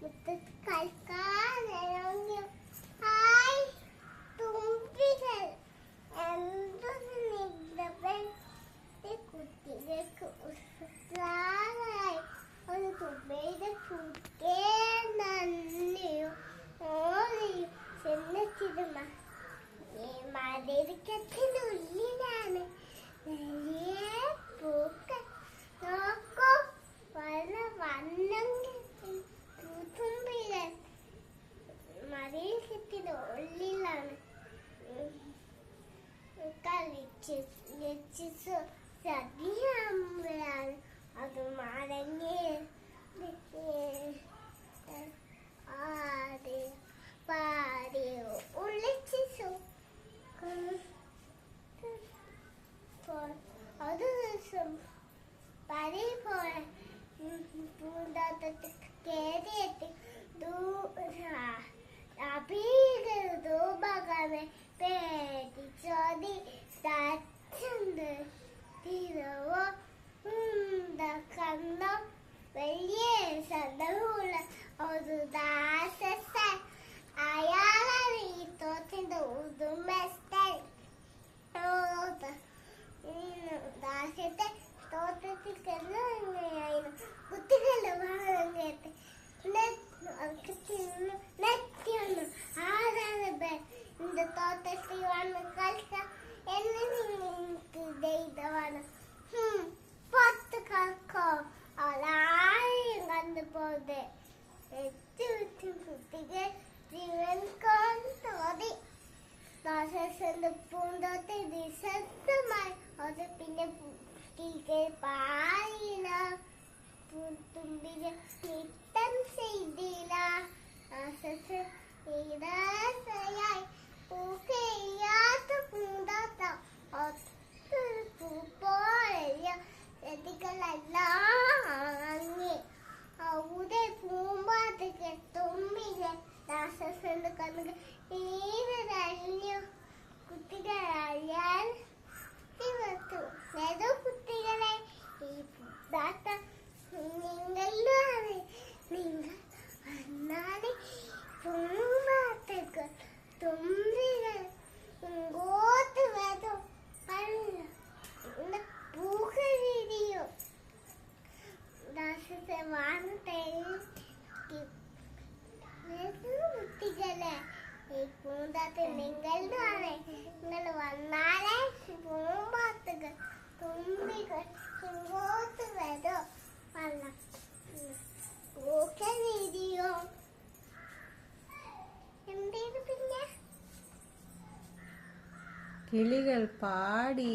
我的 അത് മടങ്ങി ആടി പാടി ഒളിച്ചു അത് ദിവസം പരി പോലെ പൂന്തോട്ടത്തിൽ കയറിയെത്തി അഭീകര ദൂപകമേ പേടിച്ചോതി tiró un mm, belleza ചെയ്തവാണ് പത്ത് കൽക്കോ അവളാരും കണ്ടു പോതെ കുട്ടികൾ ജീവൻ കൊണ്ടോതി ദാസന്റെ പൂന്തോട്ടം നിശബ്ദമായി അത് പിന്നെ കുട്ടികൾ പാടിന ഏതോ കുട്ടികളെ ഈ നിങ്ങൾ വന്നാൽ പൂമ്പാത്തക്ക് തുമ്പികൾ ഇങ്ങോട്ട് വരും അല്ല ഇന്ന് പൂക്കൾ വിരിയോ ദാസത്തെ വാർത്ത കുട്ടികളെ ഈ പൂന്താത്ത് നിങ്ങളുടെയാണ് നിങ്ങൾ വന്നാലേ പൂമ്പാത്തുകൾ തുമ്പികൾ ഇങ്ങോട്ട് വരും? അല്ല ഓക്കെ വീഡിയോ എന്തേത് പിന്നെ? കിളികൾ പാടി.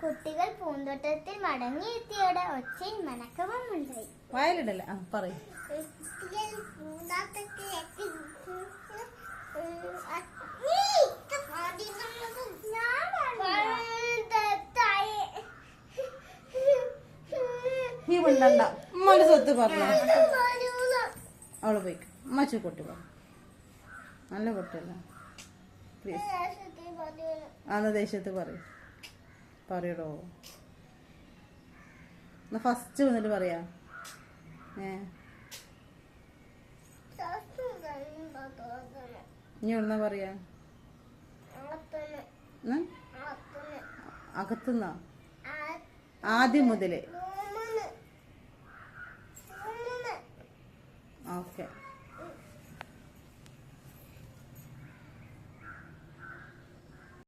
കുട്ടികൾ പൂന്തോട്ടത്തിൽ മടങ്ങിയെത്തിയോടെ ഒച്ചയും മനക്കവും ഉണ്ടായി വയലിടല്ല? ആ പറയും. നീ മിണ്ടണ്ട. ഉമ്മാന്റെ സ്വത്ത് പറഞ്ഞു. അവൾ പോയി. ഉമ്മച്ചു കൊട്ടി പറഞ്ഞു നല്ല കൊട്ടല്ല അന്ന് ദേശത്ത് പറയും. പറയടോ. ഫസ്റ്റ് വന്നിട്ട് പറയാ. ഏ? ഇനി എവിടുന്നാ പറയാ? അകത്തുന്ന അകത്തുനിന്നാ. ആദ്യം മുതൽ.